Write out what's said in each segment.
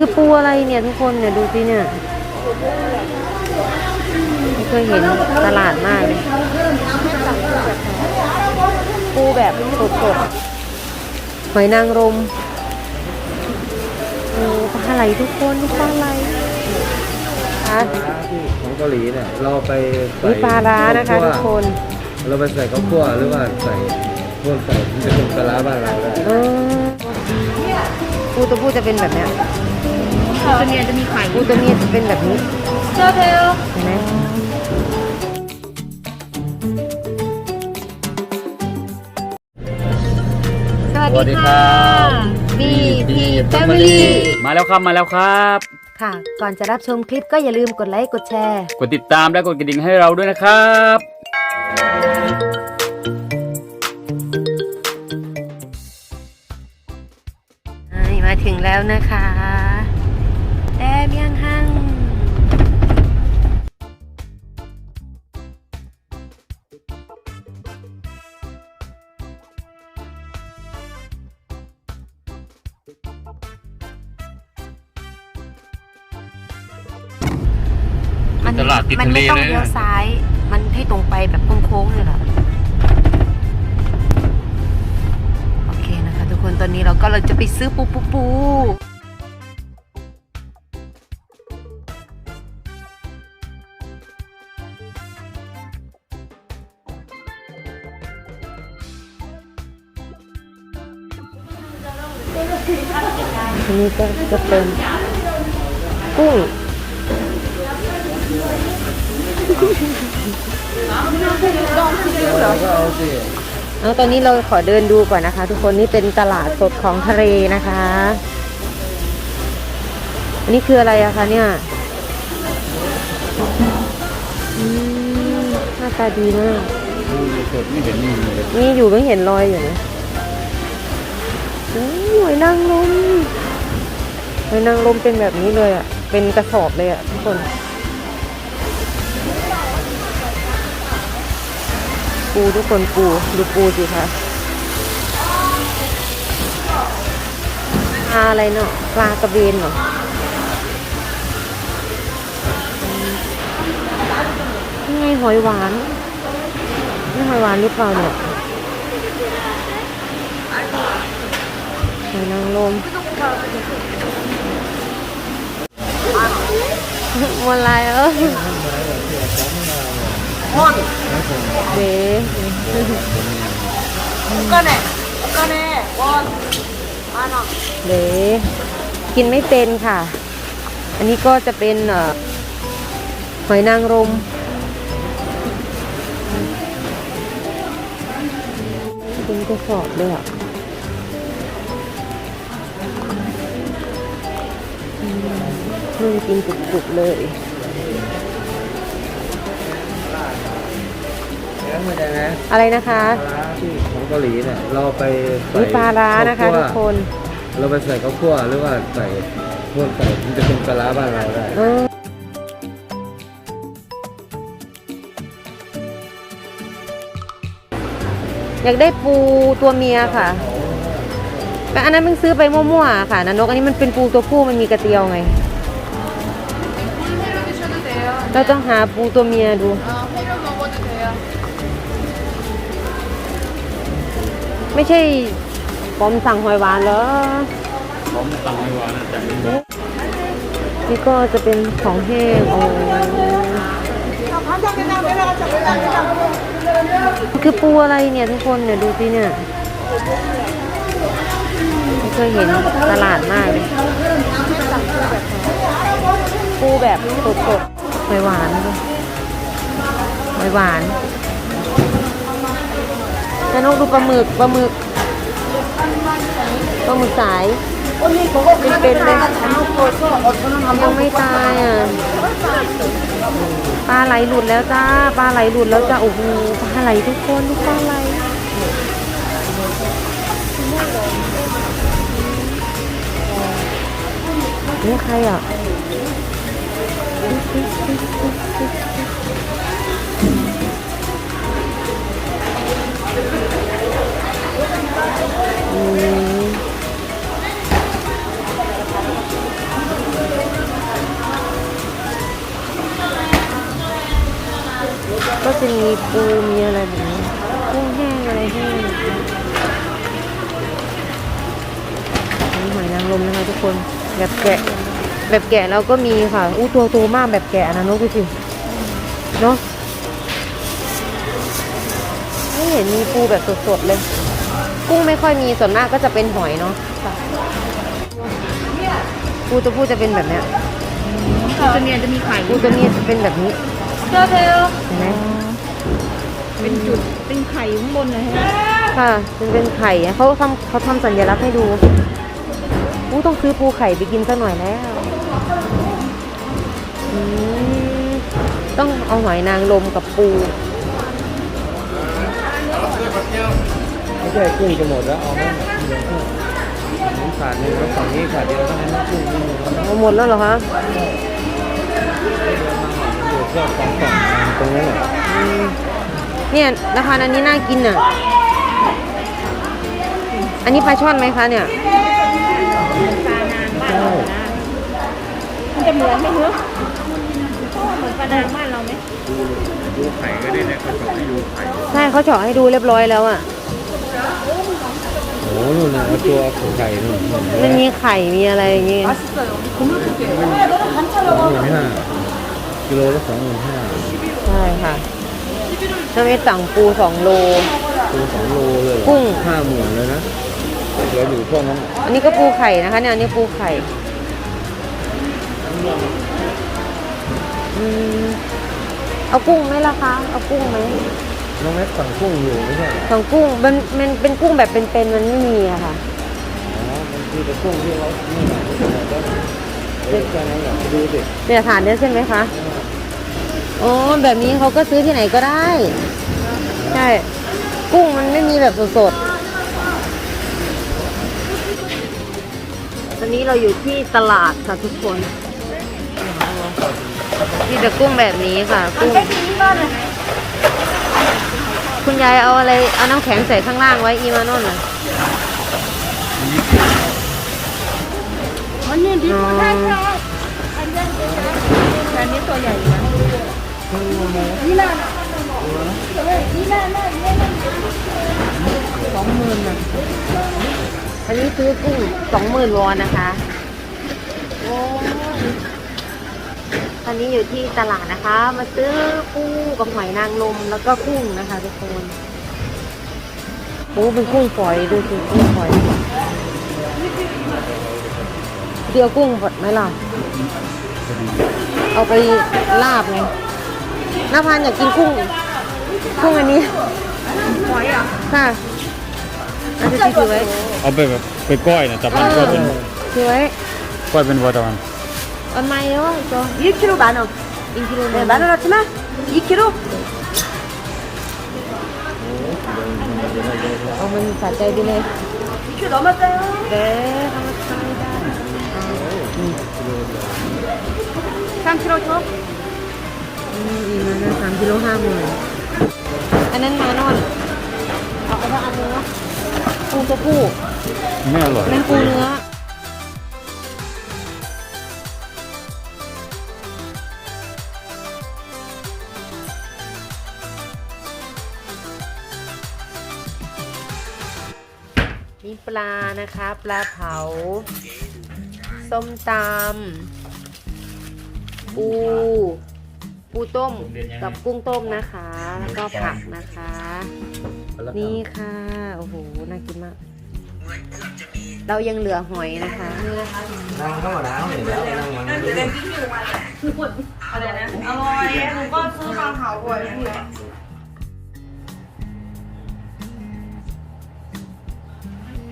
คือปูอะไรเนี่ยทุกคนเนี่ยดูสิเนี่ยไม่เคยเห็นตลาดมากเลยปูแบบสดๆหอยนางรมโอ้ปลาไหลทุกคนทุกปลาไหลค่ะที่ของเกาหลีเนี่ยเราไปใส่นี่ปลาร้านะคะข้ทุวกคน เราไปใส่ข้าวคั่วหรือว่าใส่พวกใส่ที่จะเป็นปลาร้าบ้านเราได้เออปูตัวผู้จะเป็นแบบเนี้ย ตัวเนี้ยจะมีไข่ปูตัวเมียจะเป็นแบบนี้เจ้าเทลเห็นไหมสวัสดีค่ะบีพีแฟมิลี่มาแล้วครับมาแล้วครับ ค่ะ ก่อนจะรับชมคลิปก็อย่าลืมกดไลค์กดแชร์ กดติดตามและกดกระดิ่งให้เราด้วยนะครับมาถึงแล้วนะคะ ตลาดติดมันทะเลไม่ต้องเลยนะเลี้ยวซ้าย มันให้ตรงไปแบบโค้งๆเลยเหรอ โอเคนะคะ ทุกคนตอนนี้เราก็เราจะไปซื้อปูปูปู อันนี้ก็จะเป็นกุ้ง เราก็เอาสิเอาตอนนี้เราขอเดินดูก่อนนะคะ ทุกคนนี่เป็นตลาดสดของทะเลนะคะ อันนี้คืออะไรอะคะเนี่ยอืมหน้าตาดีมากมีสดไม่เห็นมีเลยนี่อยู่ไม่เห็นรอยอยู่นะอู้หอยนางรมหอยนางรมเป็นแบบนี้เลยอะเป็นกระสอบเลยอะทุกคน ปูทุกคนปูดูปูสิคะปลาอะไรเนาะปลากระเบนเหรออืมนี่ไงหอยหวานนี่หอยหวานหรือเปล่าเนี่ยหอยนางรมมันอะไรเออ เด้ก็แน่ก็แน่วอนมาหน่อยเด้กินไม่เป็นค่ะ อันนี้ก็จะเป็นหอยนางรมเป็นกระสอบเลยอะอืมเพิ่งกินจุกๆเลย อะไรนะคะปลาร้าที่ของเกาหลีเนี่ยเราไปใส่นี่ปลาร้านะคะข้าวทุกคน เราไปใส่ข้าวคั่วหรือว่าใส่พวกใส่ที่จะเป็นปลาร้าบ้านเราได้เอออยากได้ปูตัวเมียค่ะแต่อันนั้นเพิ่งซื้อไปมั่วๆค่ะนะนกอันนี้มันเป็นปูตัวผู้มันมีกระเตียวไง เราต้องหาปูตัวเมียดู ไม่ใช่ผมสั่งหอยหวานเหรอผมสั่งไม่ว่านะจ๊ะนี่ก็จะเป็นของแห้งโอ้คือปูอะไรเนี่ยทุกคนเนี่ยดูสิเนี่ยไม่เคยเห็นตลาดมากเลยปูแบบสดๆหอยหวานด้วยหอยหวาน จะนกดูปลาหมึกปลาหมึกปลาหมึกสายเป็นเป็นเลยยังไม่ตายอะปลาไหลหลุดแล้วจ้าปลาไหลหลุดแล้วจ้าโอ้โหปลาไหลทุกคนทุกปลาไหลนี่ใครอะ ก็จะมีปูมีอะไรแบบนี้กุ้งแห้งอะไรแห้งนี่หอยนางรมนะคะทุกคนแบบแกะ แบบแกะเราก็มีค่ะ อู้ตัวโตมากแบบแกะนะนกดูสิเนาะไม่เห็นมีปูแบบสดๆเลย กุ้งไม่ค่อยมีส่วนมากก็จะเป็นหอยเนาะค่ะปูตัวผู้จะเป็นแบบเนี้ยตัวเมียจะมีไข่ปูตัวเมียจะเป็นแบบนี้เจ้าเทลเห็นไหมเป็นจุดเป็นไข่อยู่ข้างบนเลยฮะค่ะมันเป็นไข่อะเขาทำเขาทำสัญลักษณ์ให้ดูอู้ต้องซื้อปูไข่ไปกินสักหน่อยแล้วอืมต้องเอาหอยนางรมกับปู ไม่ใช่กุ้งจะหมดแล้วเอาไหมเหลือกุ้งผมขาดหนึ่งแล้วฝั่งนี้ขาดเดียวเท่านั้นนะกุ้งนี่หมดแล้วเอาหมดแล้วเหรอคะอยู่แค่สองฝั่งตรงนั้นแหละอืมเนี่ยราคาอันนี้น่ากินอะ อันนี้ปลาช่อนไหมคะเนี่ย ปลานางบ้านเรานะ มันจะเหมือนไหมเนอะเหมือนปลานางบ้านเราไหมดูไข่ก็ได้นะเขาบอกให้ดูไข่ ใช่เขาเจาะให้ดูเรียบร้อยแล้วอะ โอ้นู่นนะเอาตัวไข่นู่นมันมีไข่มีอะไรอย่างเงี้ยสองหมื่นห้ากิโลละสองหมื่นห้าใช่ค่ะน้ำเอสสั่งปูสองโล ตัวสองโลเลยเหรอกุ้ง ห้าหมื่นเลยนะเหลืออยู่พวกนั้นอันนี้ก็ปูไข่นะคะเนี่ยอันนี้ปูไข่อืมเอากุ้งไหมล่ะคะ เอากุ้งไหม น้องแม็กสั่งกุ้งอยู่ไม่ใช่เหรอสั่งกุ้งมันมันเป็นกุ้งแบบเป็นๆมันไม่มีอะค่ะ อ๋อมันคือแต่กุ้งที่เรานี่แหละเล็กแค่นั้นแหละไปดูสิเนี่ยฐานเนี่ยใช่ไหมคะอ๋อแบบนี้เขาก็ซื้อที่ไหนก็ได้ ใช่ กุ้งมันไม่มีแบบสดๆตอนนี้เราอยู่ที่ตลาดค่ะทุกคนมีแต่กุ้งแบบนี้ค่ะ กุ้ง คุณยายเอาอะไร เอาน้ำแข็งใส่ข้างล่างไว้อีมานอนน่ะมันนี่ดีอ๋อแต่อันนี้ตัวใหญ่นะนี่น่านี่น่าน่านี่น่าสองหมื่นอะอันนี้ซื้อกุ้งสองหมื่นวอนนะคะ โอ้ อนนี้อยู่ที่ตลาดนะคะ มาซื้อปูกับหอยนางรมแล้วก็กุ้งนะคะทุกคนโอ้เป็นกุ้งฝอยดูสิกุ้งฝอยเดียวกุ้งหมดไหมล่ะ เอาไปลาบไงน้าพานอยากกินกุ้ง กุ้งอันนี้หอยอะค่ะอาจจะถือไว้เอาไปแบบไปก้อยนะจับมันก้อยเป็นถือไว้ก้อยเป็นวัวตะวัน เอาไม้แล้วจอ 1kg 만 원. อินกิโล 네, 만 원 왔지만 2kg. เอามันสะใจไปเลย 2kg 넘었어요. เด้ทำมาใช้ได้ 3kg 줘. อืมอีมันนะสามกิโลห้าหมื่นอันนั้นมานอน เอาไปสักอันนึงเนาะปูตัวผู้ ไม่อร่อย นั่นปูเนื้อ มีปลานะคะ ปลาเผา ส้มตำปูปูต้มกับกุ้งต้มนะคะ แล้วก็ผักนะคะ นี่ค่ะ โอ้โห น่ากินมาก เรายังเหลือหอยนะคะนั่งเข้ามาแล้วเนี่ยแล้วนั่งยังไม่รู้อะไรนะ อร่อยหนูก็ซื้อปลาเผาบ่อยพี่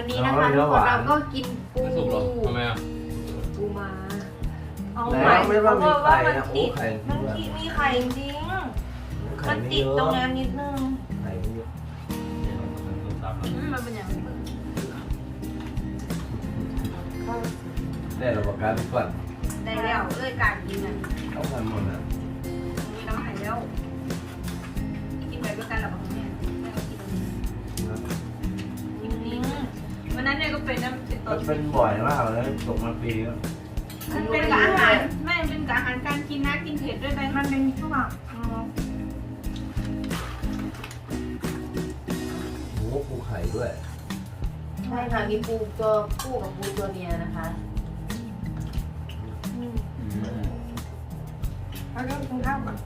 วันนี้นะคะทุกคนเราก็กินปูทำไมอะปูมาเอาแล้วไม่ว่ามีไข่นะติโอ้ดไข่มันติดมีไข่จริงไข่มันไม่ติดเยอะตรงนั้นนิดนึงไข่ไม่เยอะอืมมันเป็นอย่างนี้ได้เราประกันก่อนได้แล้วเอ้ยการกินอะต้องทำหมดนะมีน้ำไข่แล้ว เป็นน้ำเป็นบ่อยมากเลยตกมาปีแล้วมันเป็นกับอาหารไม่มันเป็นกับอาหารการกินนะกินเผ็ดด้วยไปมันเป็นช่วงเอ่ปูไข่ด้วย ใช่ค่ะมีปูตัวคู่กับปูตัวเมียนะคะเอาเรื่องกิข้าวก่อน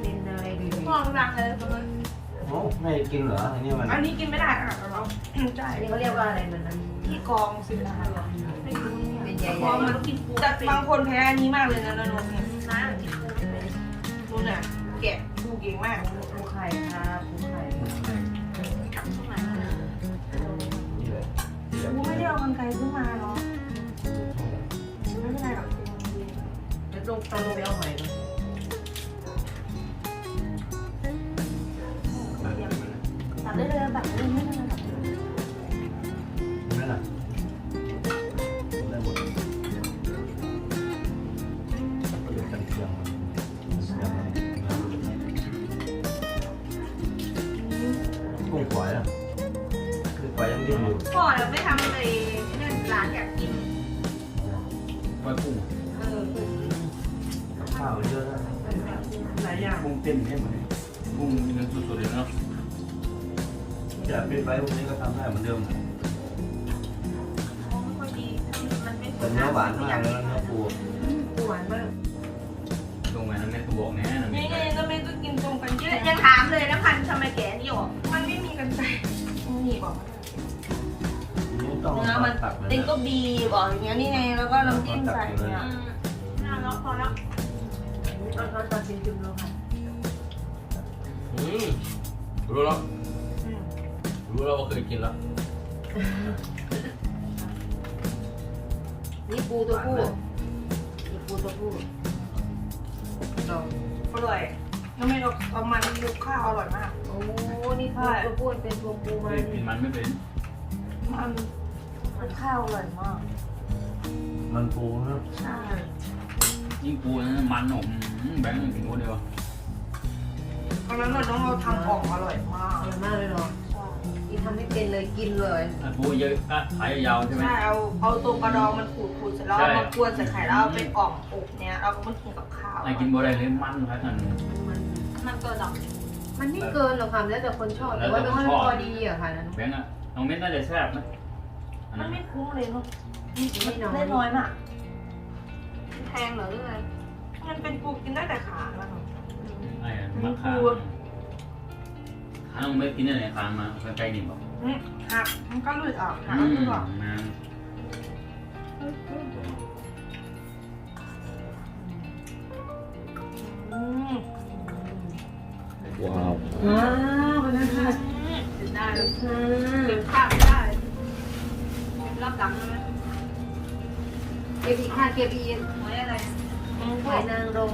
เป็นอะไรดี มองรังเลยตรงนั้น อ้ไม่กินเหรออันนี้มันอันนี้กินไม่ได้อะเราใช่อันนี้เขาเรียกว่าอะไรมันนั้นที่กองสินะคะไม่รู้เป็เนี่ยนใหญ่พอมันกินปูแต่บางคนแพ้อันนี้มากเลยนะนนท์เนี่ยนะนู่นน่ะแกะดูเก่งมาก พ่อเราไม่ทำเลยที่นั่นร้านอยากกินก้อยกุ้งเออกับข้าวเยอะนะหลายอย่างกุ้งเต้นให้หมดเลยกุ้งเนื้อสดๆเลยเนาะจะปิดไว้พวกนี้ก็ทำได้เหมือนเดิมไม่ค่อยดีมันไม่สแต่วยเนื้อหวานไม่มาอยากกแล้วเนื้อปูปูหวานมากตรงไหนนั่นแม่ก็บอกแน่นะนี่ไงก็ไม่ก็กินตรงกันยังถามเลยนะพันทำไมแกนี่ออกมันไม่มีกันไกลนี่บอกนี่ต้อง เนื้อมันตักเลยเต็งนะก็บีบอกอย่างเงี้ยนี่ไงแล้วก็น้ำจิ้มใส่เนี่ยน่ารักพอแล้วตอนตอนตอนชิมจุ่มลงค่ะอืมรู้แล้วรู้แล้วว่าเคยกินแล้วนี่ปูตัวผู้นี่ปูตัวผู้ลองอร่อยแล้วไม่เราเอามันคลุกข้าวอร่อยมาก โอ้ นี่ปูตัวผู้เป็นตัวปูเคมันยกินมันไม่เป็นมัน คลุกข้าวอร่อยมากมันปูนะใช่ยิ่งปูนั้นมันหนมแบงค์กินคนเดียวตอนนั้นเราต้องเราทำของอร่อยมากอร่อยมากเลยเนาะนี่ทำไม่เป็นเลยกินเลยอันปูเยอะอะขายยาวใช่ไหมใช่เอาเอาตัวกระดองมันขูดขูดเสร็จแล้วใช่เอามากวนใส่ไข่แล้วเอาไปอ่อมอบเนี่ยเราก็มากินกับข้าวไอ้กินบ่ได้เลยมันครับนั่นมันมันเกิดดอกมันไม่เกินหรอกค่ะแล้วแต่คนชอบแต่ว่ามันพอดีอะค่ะนั้นแบงค์อะน้องเม็ดน่าจะแซ่บนะอัน มันั้นนไม่คุ้มเลยเนาะไม่น้อยได้น้อยมากแพงเหรอหรือไงมันเป็นปูกินได้แต่ขาแล้วไอ้มะขามน้องเม็ดกินได้ไหนขามมาใกล้ๆนี่บอกอืมหักมันก็หลุดออกหักอืก็หมลุดออกมาอืมว้าวว้าวมันน่าทานได้เลยค่ะ เก็บข้าวไม่ได้ รอบหลังเก็บอีกค่ะเก็บอีกหอยอะไรหอยนางรม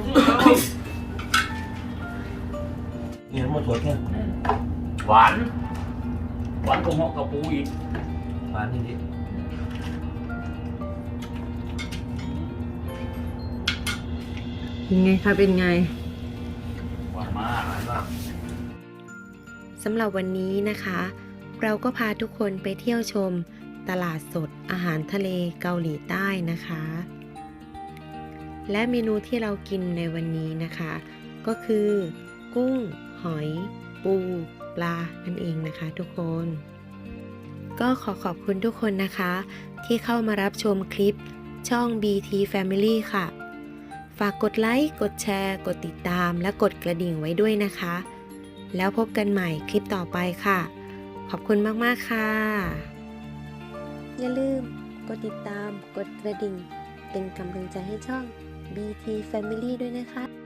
นี่มันสวยแค่หวาน หวานกว่าหมาะกับปูอีก หวานนิดเป็นไงคะเป็นไง หวานมากหวานมากสำหรับวันนี้นะคะ เราก็พาทุกคนไปเที่ยวชม ตลาดสดอาหารทะเลเกาหลีใต้นะคะ และเมนูที่เรากินในวันนี้นะคะ ก็คือ กุ้ง หอย ปู ปลานั่นเองนะคะทุกคน ก็ขอขอบคุณทุกคนนะคะ ที่เข้ามารับชมคลิปช่อง BT Family ค่ะ ฝากกดไลค์ กดแชร์ กดติดตาม และกดกระดิ่งไว้ด้วยนะคะ แล้วพบกันใหม่คลิปต่อไปค่ะ ขอบคุณมาก ๆ ค่ะ อย่าลืม กดติดตาม กดกระดิ่ง เป็นกำลังใจให้ช่อง BT Family ด้วยนะคะ